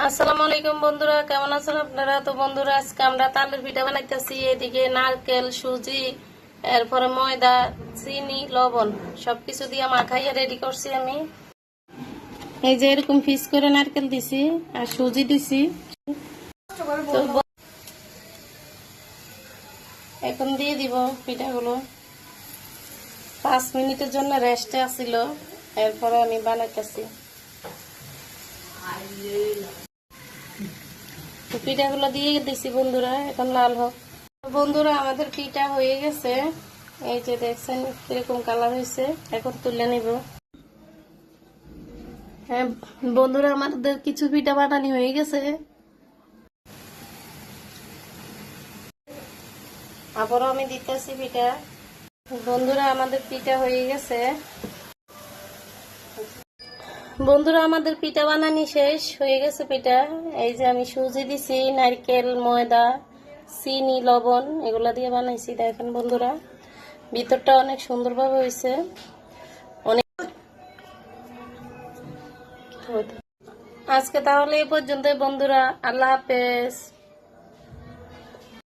আসসালামু আলাইকুম বন্ধুরা, কেমন আছেন আপনারা? তো বন্ধুরা, আজকে আমরা তালের পিঠা বানাইতেছি, এদিকে নারকেল, সুজি, এরপরে ময়দা, চিনি, লবণ, সবকিছু দিয়ে মাখাইয়া রেডি করছি আমি। এই যে এরকম পিস করে নারকেল দিছি আর সুজি দিছি। এখন দিয়ে দিব পিঠাগুলো। পাঁচ মিনিটের জন্য রেস্টে আসিল এরপরে আমি বানাইতেছি। তো পিঠাগুলো দিয়ে দিছি বন্ধুরা, এখন লাল হোক। বন্ধুরা, আমাদের পিঠা হয়ে গেছে। এই যে দেখছেন, কীরকম কালার হয়েছে, এখন তুলে নিব। হ্যাঁ বন্ধুরা, আমাদের কিছু পিঠা বানানি হয়ে গেছে। আবারও আমি দিতেছি পিঠা। বন্ধুরা, আমাদের পিঠা হয়ে গেছে। বন্ধুরা, আমাদের পিঠা বানানি শেষ হয়ে গেছে পিঠা। এই যে আমি সুজি দিছি, নারকেল, ময়দা, চিনি, লবণ, এগুলো দিয়ে বানাইছি, দেখেন বন্ধুরা। ভিতরটা অনেক সুন্দরভাবে হয়েছে। অনেক আজকে তাহলে এই পর্যন্ত বন্ধুরা। আল্লাহ হাফেজ।